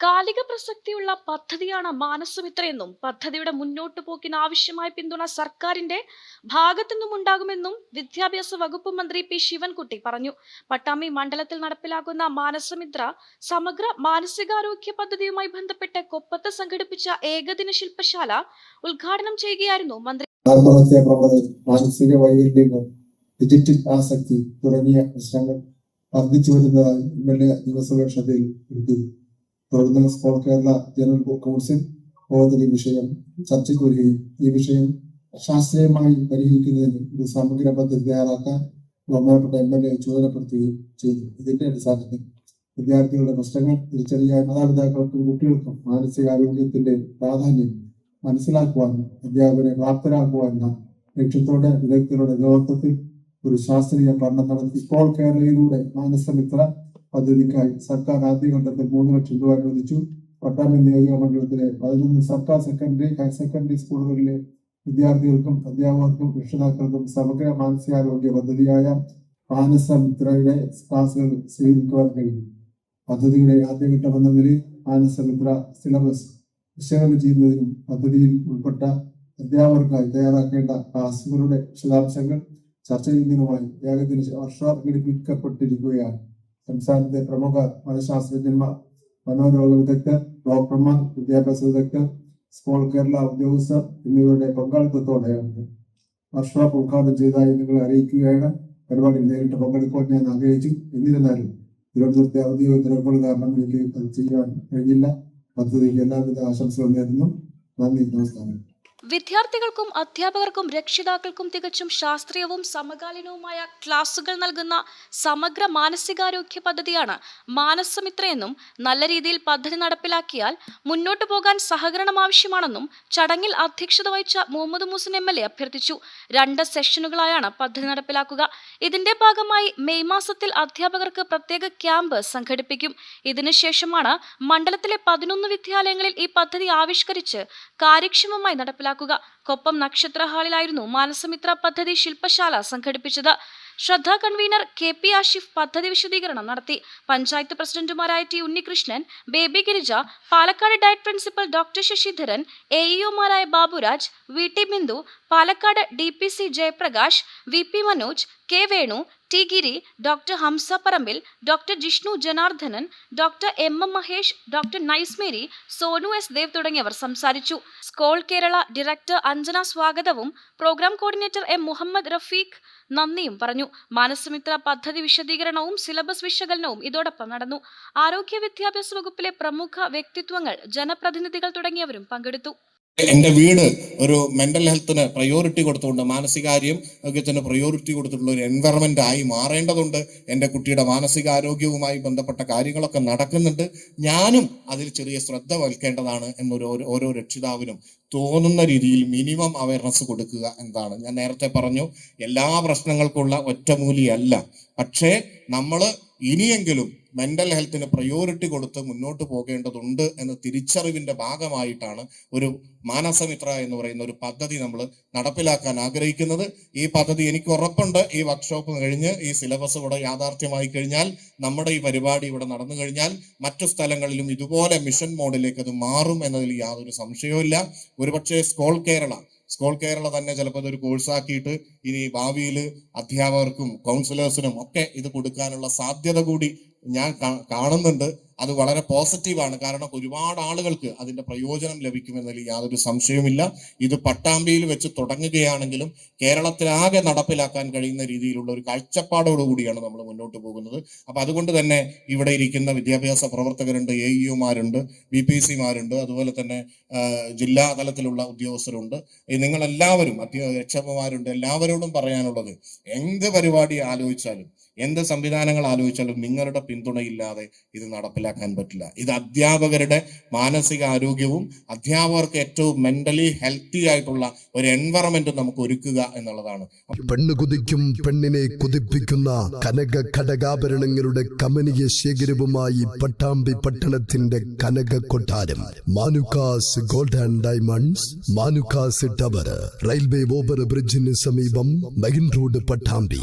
കാലിക പ്രസക്തിയുള്ള പദ്ധതിയാണ് മാനസമിത്രയെന്നും പദ്ധതിയുടെ മുന്നോട്ടു പോക്കിന് ആവശ്യമായ പിന്തുണ സർക്കാരിന്റെ ഭാഗത്തു നിന്നും ഉണ്ടാകുമെന്നും വിദ്യാഭ്യാസ വകുപ്പ് മന്ത്രി പി ശിവൻകുട്ടി പറഞ്ഞു. പട്ടാമി മണ്ഡലത്തിൽ നടപ്പിലാക്കുന്ന മാനസമിത്ര സമഗ്ര മാനസികാരോഗ്യ പദ്ധതിയുമായി ബന്ധപ്പെട്ട് കൊപ്പത്ത് സംഘടിപ്പിച്ച ഏകദിന ശില്പശാല ഉദ്ഘാടനം ചെയ്യുകയായിരുന്നു മന്ത്രി. മാനസിക ഡിജിറ്റൽ ആസക്തി തുടങ്ങിയ പ്രശ്നങ്ങൾ വർദ്ധിച്ചു വരുന്നതായി എം എൽ എ നിയമസഭ ശ്രദ്ധയിൽ എടുത്തു തുടർന്ന് for Kerala general book council യോഗത്തിൽ ഈ വിഷയം ചർച്ചയ്ക്ക് വരികയും ഈ വിഷയം ശാസ്ത്രീയമായി പരിഹരിക്കുന്നതിന് ഒരു സമഗ്ര പദ്ധതി തയ്യാറാക്കാൻ ബഹുമാനപ്പെട്ട എം എൽ എ ചുമതലപ്പെടുത്തുകയും ചെയ്തു. ഇതിന്റെ അടിസ്ഥാനത്തിൽ വിദ്യാർത്ഥികളുടെ പ്രശ്നങ്ങൾ തിരിച്ചറിയാൻ മാതാപിതാക്കൾക്കും കുട്ടികൾക്കും മാനസികാരോഗ്യത്തിന്റെ പ്രാധാന്യം മനസ്സിലാക്കുവാനും അധ്യാപകരെ പ്രാപ്തരാക്കുവാനുള്ള ലക്ഷ്യത്തോടെ വിദഗ്ധരുടെ നേതൃത്വത്തിൽ ഒരു ശാസ്ത്രീയ പഠനം നടത്തി. ഇപ്പോൾ കേരളയിലൂടെ മാനസമിത്ര പദ്ധതിക്കായി സർക്കാർ ആദ്യ ഘട്ടത്തിൽ മൂന്ന് ലക്ഷം രൂപ അനുവദിച്ചു. പട്ടാമ്പി നിയോജക മണ്ഡലത്തിലെ പതിനൊന്ന് സർക്കാർ സെക്കൻഡറി ഹയർ സെക്കൻഡറി സ്കൂളുകളിലെ വിദ്യാർത്ഥികൾക്കും അധ്യാപകർക്കും രക്ഷിതാക്കൾക്കും സമഗ്ര മാനസികാരോഗ്യ പദ്ധതിയായ മാനസമിത്രയുടെ ക്ലാസുകൾ സ്വീകരിക്കുവാൻ കഴിയും പദ്ധതിയുടെ ആദ്യഘട്ടം എന്ന നിലയിൽ മാനസമിത്ര സിലബസ് വിശകലനം ചെയ്യുന്നതിനും പദ്ധതിയിൽ ഉൾപ്പെട്ട അധ്യാപകർക്കായി തയ്യാറാക്കേണ്ട ക്ലാസുകളുടെ വിശദാംശങ്ങൾ ചർച്ച ചെയ്യുന്നതിനുമായി ഏകദിന വർഷം ഘടിപ്പിക്കപ്പെട്ടിരിക്കുകയാണ് സംസ്ഥാനത്തെ പ്രമുഖ മനഃശാസ്ത്രജ്ഞന്മാർ മനോരോഗ വിദഗ്ധർ ഡോക്ടർമാർ വിദ്യാഭ്യാസ വിദഗ്ധർ സ്കൂൾ കേരള ഉദ്യോഗസ്ഥർ എന്നിവരുടെ പങ്കാളിത്തത്തോടെയാണ് വർക്ക്ഷോപ്പ് ഉദ്ഘാടനം ചെയ്തതായി നിങ്ങളെ അറിയിക്കുകയാണ്. പരിപാടിയിൽ നേരിട്ട് പങ്കെടുക്കുവാൻ ഞാൻ ആഗ്രഹിച്ചു. എന്നിരുന്നാലും തിരുവനന്തപുരത്തെ ഔദ്യോഗിക തിരക്കുകൾ കാരണം എനിക്ക് ചെയ്യാൻ കഴിഞ്ഞില്ല. പദ്ധതിക്ക് എല്ലാവിധ ആശംസകളും നേരുന്നു. നന്ദി നമസ്കാരം. വിദ്യാർത്ഥികൾക്കും അധ്യാപകർക്കും രക്ഷിതാക്കൾക്കും തികച്ചും ശാസ്ത്രീയവും സമകാലീനവുമായ ക്ലാസുകൾ നൽകുന്ന സമഗ്ര മാനസികാരോഗ്യ പദ്ധതിയാണ് മാനസമിത്രയെന്നും നല്ല രീതിയിൽ പദ്ധതി നടപ്പിലാക്കിയാൽ മുന്നോട്ടു പോകാൻ സഹകരണം ആവശ്യമാണെന്നും ചടങ്ങിൽ അധ്യക്ഷത വഹിച്ച Muhammad Moosan M L A അഭ്യർത്ഥിച്ചു. രണ്ട് സെഷനുകളായാണ് പദ്ധതി നടപ്പിലാക്കുക. ഇതിന്റെ ഭാഗമായി മെയ് മാസത്തിൽ അധ്യാപകർക്ക് പ്രത്യേക ക്യാമ്പ് സംഘടിപ്പിക്കും. ഇതിനുശേഷമാണ് മണ്ഡലത്തിലെ പതിനൊന്ന് വിദ്യാലയങ്ങളിൽ ഈ പദ്ധതി ആവിഷ്കരിച്ച് കാര്യക്ഷമമായി നടപ്പിലാക്കുക കൊപ്പം നക്ഷത്ര ഹാളിലായിരുന്നു മാനസമിത്ര പദ്ധതി ശില്പശാല സംഘടിപ്പിച്ചത്. Shraddha convener K P Ashif പദ്ധതി വിശദീകരണം നടത്തി. പഞ്ചായത്ത് പ്രസിഡന്റുമാരായ T Unnikrishnan Baby Girija Palakkad DIET principal doctor Sasidharan A ഇഒമാരായ Baburaj V T Bindu Palakkad D P C Jayaprakash V P Manoj K Venu T Giri doctor Hamsa Parambil doctor Jishnu Janardhanan doctor M M Mahesh doctor Nicemary Sonu S Dev തുടങ്ങിയവർ സംസാരിച്ചു. സ്കോൾ Kerala director Anjana സ്വാഗതവും programme coordinator M Muhammad Rafeeq നന്ദിയും പറഞ്ഞു. മാനസമിത്ര പദ്ധതി വിശദീകരണവും syllabus വിശകലനവും ഇതോടൊപ്പം നടന്നു. ആരോഗ്യ വിദ്യാഭ്യാസ വകുപ്പിലെ പ്രമുഖ വ്യക്തിത്വങ്ങൾ ജനപ്രതിനിധികൾ തുടങ്ങിയവരും പങ്കെടുത്തു. എന്റെ വീട് ഒരു മെന്റൽ ഹെൽത്തിന് പ്രയോറിറ്റി കൊടുത്തുകൊണ്ട് തന്നെ പ്രയോറിറ്റി കൊടുത്തിട്ടുള്ള ഒരു എൻവയറമെന്റ് ആയി മാറേണ്ടതുണ്ട്. എന്റെ കുട്ടിയുടെ മാനസികാരോഗ്യവുമായി ബന്ധപ്പെട്ട കാര്യങ്ങളൊക്കെ നടക്കുന്നുണ്ട്. ഞാനും അതിൽ ചെറിയ ശ്രദ്ധ വൽക്കേണ്ടതാണ് എന്നൊരു ഓരോ രക്ഷിതാവിനും തോന്നുന്ന രീതിയിൽ മിനിമം അവയർനെസ് കൊടുക്കുക എന്നതാണ്. ഞാൻ നേരത്തെ പറഞ്ഞു എല്ലാ പ്രശ്നങ്ങൾക്കുള്ള ഒറ്റമൂലിയല്ല. പക്ഷേ നമ്മൾ ഇനിയെങ്കിലും മെന്റൽ ഹെൽത്തിന് പ്രയോറിറ്റി കൊടുത്ത് മുന്നോട്ട് പോകേണ്ടതുണ്ട് എന്ന തിരിച്ചറിവിന്റെ ഭാഗമായിട്ടാണ് ഒരു മാനസമിത്ര എന്ന് പറയുന്ന ഒരു പദ്ധതി നമ്മൾ നടപ്പിലാക്കാൻ ആഗ്രഹിക്കുന്നത്. ഈ പദ്ധതി എനിക്ക് ഉറപ്പുണ്ട്. ഈ വർക്ക്ഷോപ്പ് കഴിഞ്ഞ് ഈ സിലബസ് ഇവിടെ യാഥാർത്ഥ്യമായി കഴിഞ്ഞാൽ നമ്മുടെ ഈ പരിപാടി ഇവിടെ നടന്നു കഴിഞ്ഞാൽ മറ്റു സ്ഥലങ്ങളിലും ഇതുപോലെ മിഷൻ മോഡിലേക്ക് അത് മാറും എന്നതിൽ യാതൊരു സംശയവുമില്ല ഒരുപക്ഷെ സ്കോൾ കേരള സ്കോൾ കേരള തന്നെ ചിലപ്പോൾ ഇതൊരു കോഴ്സാക്കിയിട്ട് ഇനി ഭാവിയിൽ അധ്യാപകർക്കും കൗൺസിലേഴ്സിനും ഒക്കെ ഇത് കൊടുക്കാനുള്ള സാധ്യത കൂടി ഞാൻ കാണുന്നുണ്ട്. അത് വളരെ പോസിറ്റീവാണ്. കാരണം ഒരുപാട് ആളുകൾക്ക് അതിന്റെ പ്രയോജനം ലഭിക്കുമെന്നതിൽ യാതൊരു സംശയവുമില്ല. ഇത് പട്ടാമ്പിയിൽ വെച്ച് തുടങ്ങുകയാണെങ്കിലും കേരളത്തിലാകെ നടപ്പിലാക്കാൻ കഴിയുന്ന രീതിയിലുള്ള ഒരു കാഴ്ചപ്പാടോടു കൂടിയാണ് നമ്മൾ മുന്നോട്ട് പോകുന്നത്. അപ്പൊ അതുകൊണ്ട് തന്നെ ഇവിടെ ഇരിക്കുന്ന വിദ്യാഭ്യാസ പ്രവർത്തകരുണ്ട് എ ഇയുമാരുണ്ട് ബി പി സിമാരുണ്ട് അതുപോലെ തന്നെ ജില്ലാ തലത്തിലുള്ള ഉദ്യോഗസ്ഥരുണ്ട്. നിങ്ങളെല്ലാവരും അധ്യ രക്ഷകന്മാരുണ്ട് എല്ലാവരോടും പറയാനുള്ളത് എന്ത് പരിപാടി ആലോചിച്ചാലും എന്ത് സംവിധാനങ്ങൾ ആലോചിച്ചാലും നിങ്ങളുടെ പിന്തുണയില്ലാതെ ഇത് നടപ്പിലാക്കാൻ പറ്റില്ല. ഇത് അധ്യാപകരുടെ മാനസിക ആരോഗ്യവും അധ്യാപകർക്ക് ഏറ്റവും മെന്റലി ഹെൽത്തി ആയിട്ടുള്ള ഒരു എൻവയറമെന്റ് നമുക്ക് ഒരുക്കുക എന്നുള്ളതാണ്. പെണ്ണ് കുതിക്കും പെണ്ണിനെ കുതിപ്പിക്കുന്ന കനക ഘടകാഭരണങ്ങളുടെ കമനീയ ശേഖരവുമായി പട്ടാമ്പി പട്ടണത്തിന്റെ കനക കൊട്ടാരം. Manukkas gold and diamonds Manukkas tower. Railway over ബ്രിഡ്ജിന് സമീപം മെയിൻ റോഡ് പട്ടാമ്പി.